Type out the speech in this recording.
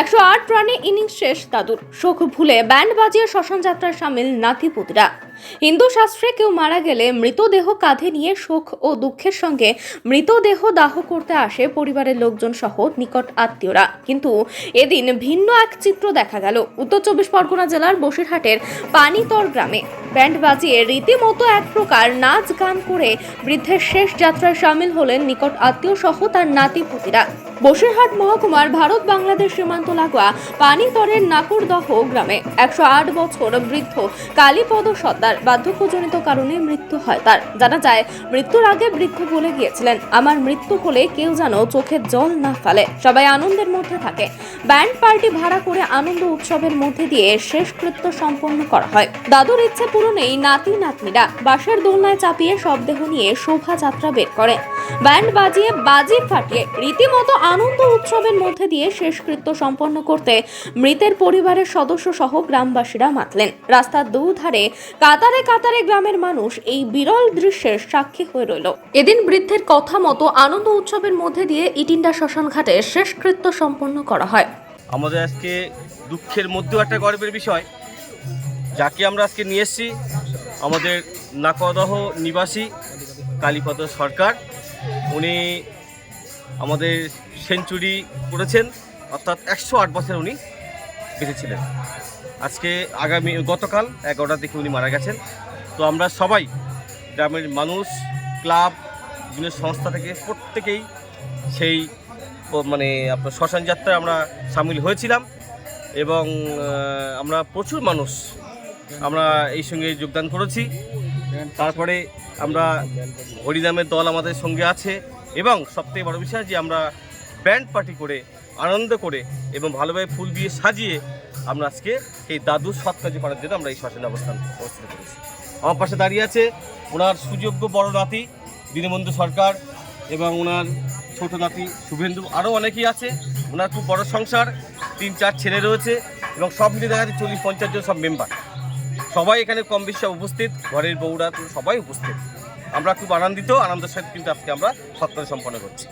একশো আট রানে ইনিংস শেষ দাদুর। শোক ভুলে ব্যান্ড বাজিয়ে শ্মশান যাত্রায় সামিল নাতিপুতিরা। হিন্দু শাস্ত্রে কেউ মারা গেলে মৃতদেহ কাঁধে নিয়ে শোক ও দুঃখের সঙ্গে মৃতদেহ দাহ করতে আসে পরিবারের লোকজন সহ নিকট আত্মীয়রা। কিন্তু এদিন ভিন্ন এক চিত্র দেখা গেল। উত্তর চব্বিশ পরগনা জেলার বসিরহাটের পানিতর গ্রামে। ব্যান্ড বাজিয়ে রীতিমতো এক প্রকার নাচ গান করে বৃদ্ধের শেষ যাত্রায় সামিল হলেন নিকট আত্মীয় সহ তার নাতিপুতিরা। বসিরহাট মহকুমার ভারত বাংলাদেশ সীমান্ত লাগোয়া পানিতরের নাকুরদহ গ্রামে একশো আট বছর বৃদ্ধ কালীপদ সর্দার বার্ধক্যজনিত কারণে মৃত্যু হয় তার। জানা যায়, মৃত্যুর আগে বৃদ্ধ বলে গিয়েছিলেন, আমার মৃত্যু হলে কেউ যেন চোখের জল না ফেলে। সবাই আনন্দের মধ্যে থাকে। ব্যান্ড পার্টি ভাড়া করে আনন্দ উৎসবের মধ্যে দিয়ে শেষকৃত্য সম্পন্ন করা হয়। দাদুর ইচ্ছে পূরণেই নাতি নাতনিরা বাঁশের দোলনায় চাপিয়ে শবদেহ নিয়ে শোভাযাত্রা বের করে। ব্যান্ড বাজিয়ে বাজি ফাটিয়ে রীতিমতো আনন্দ উৎসবের মধ্যে দিয়ে শেষকৃত্য সম্পন্ন করতে মৃতের পরিবারের সদস্য সহ গ্রামবাসীরা মাতলেন। রাস্তার দুধারে কাতারে কাতারে গ্রামের মানুষ এই বিরল দৃশ্যের সাক্ষী হয়ে রইল। এদিন বৃদ্ধের কথা মতো আনন্দ উৎসবের মধ্যে দিয়ে ইটিন্ডা শ্মশান ঘাটে শেষকৃত্য সম্পন্ন করা হয়। আমাদের আজকে দুঃখের মধ্যেও একটা গর্বের বিষয়, যাকে আমরা আজকে নিয়ে এসেছি আমাদের নাকদহ নিবাসী কালীপদ সরকার। উনি আমাদের সেঞ্চুরি করেছেন, অর্থাৎ একশো আট বছর উনি বেঁচেছিলেন। আজকে আগামী, গতকাল এগারোটার দিকে উনি মারা গেছেন। তো আমরা সবাই গ্রামের মানুষ, ক্লাব, বিভিন্ন সংস্থা থেকে প্রত্যেকেই সেই মানে আপনার শ্মশান যাত্রায় আমরা সামিল হয়েছিলাম এবং আমরা প্রচুর মানুষ আমরা এই সঙ্গে যোগদান করেছি। তারপরে আমরা হরিনামের দল আমাদের সঙ্গে আছে এবং সবথেকে বড় বিষয় যে আমরা ব্যান্ড পার্টি করে আনন্দ করে এবং ভালোভাবে ফুল দিয়ে সাজিয়ে আমরা আজকে এই দাদু সৎ কাজে করার জন্য আমরা এই শ্মশানে অবস্থান অবস্থিত করেছি। আমার পাশে দাঁড়িয়ে আছে ওনার সুযোগ্য বড় নাতি দীনবন্ধু সরকার এবং ওনার ছোট নাতি শুভেন্দু। আরও অনেকেই আছে। ওনার খুব বড় সংসার, তিন চার ছেলে রয়েছে এবং সব মিলে দেখা যাচ্ছে চল্লিশ পঞ্চাশ জন সব মেম্বার সবাই এখানে কম বেশি উপস্থিত, ঘরের বউরা সবাই উপস্থিত। আমরা খুব আনন্দিত, আনন্দের সাথে কিন্তু আজকে আমরা সত্তর সম্পন্ন করছি।